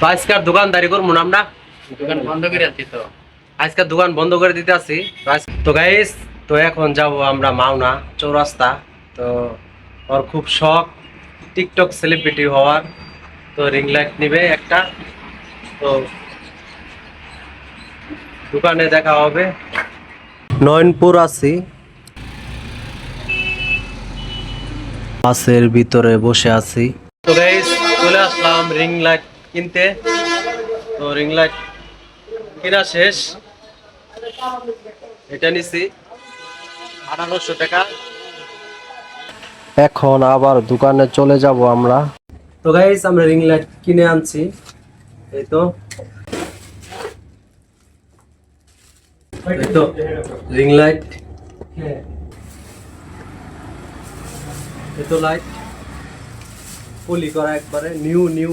তো আজকার দোকানদারি করব না আমরা। দোকান বন্ধ করে আছি তো। আজকাল দোকান বন্ধ করে দিতে আসি তো গাইস তো এখন যাব আমরা মাওনা চৌরাস্তা। তো ওর খুব শখ টিকটক সেলিব্রিটি হওয়ার। তো রিং লাইট নিবে একটা। তো দোকানে দেখা হবে। নয়নপুর আছি। বাসের ভিতরে বসে আছি। তো গাইস চলে আসলাম রিং লাইট কিনতে। তো রিং লাইট কেনা শেষ। এটা নিছি। আঠারোশো টাকা। এখন আবার দোকানে চলে যাব আমরা। তো গাইস আমরা রিং লাইট কিনে আনছি। এই তো। এই তো রিং লাইট এই তো লাইট পলি করা একবারে। New new